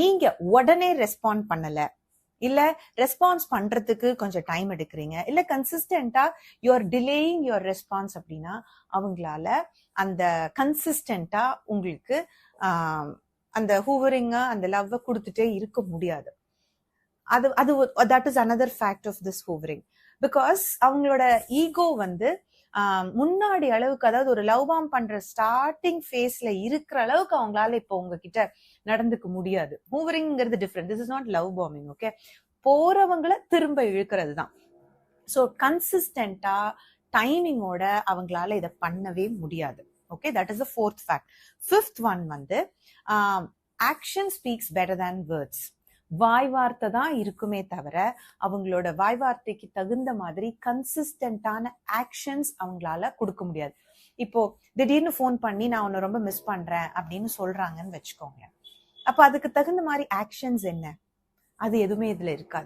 நீங்க உடனே ரெஸ்பாண்ட் பண்ணல. இல்ல ரெஸ்பான்ஸ் பண்றதுக்கு கொஞ்சம் டைம் எடுக்கிறீங்க. இல்ல கன்சிஸ்டண்டா யுவர் டிலேயிங் யுவர் ரெஸ்பான்ஸ் அப்படின்னா அவங்களால அந்த கன்சிஸ்டண்டா உங்களுக்கு அந்த ஹூவரிங்க அந்த லவ்வை கொடுத்துட்டே இருக்க முடியாது. அது அது that is another fact of this hoovering because அவங்களோட ஈகோ வந்து முன்னாடி அளவுக்கு அதாவது ஒரு லவ் பாம் பண்ற ஸ்டார்டிங் ஃபேஸ்ல இருக்கிற அளவுக்கு அவங்களால இப்போ உங்ககிட்ட நடந்துக்க முடியாது. மூவரிங்கிறது different this is not love bombing okay போறவங்கள திரும்ப இழுக்கிறது தான். ஸோ கன்சிஸ்டண்டா டைமிங்கோட அவங்களால இதை பண்ணவே முடியாது okay that is the fourth fact fifth one வந்து action speaks better than words வாய் வார்த்தை தான் இருக்குமே தவிர அவங்களோட வாய் வார்த்தைக்கு தகுந்த மாதிரி கன்சிஸ்டன்டான ஆக்ஷன்ஸ் அவங்களால கொடுக்க முடியாது. இப்போ திடீர்னு ஃபோன் பண்ணி நான் உன்னை ரொம்ப மிஸ் பண்றேன் அப்படின்னு சொல்றாங்கன்னு வச்சுக்கோங்க. அப்ப அதுக்கு தகுந்த மாதிரி ஆக்ஷன்ஸ் என்ன? அது எதுவுமே இதுல இருக்காது.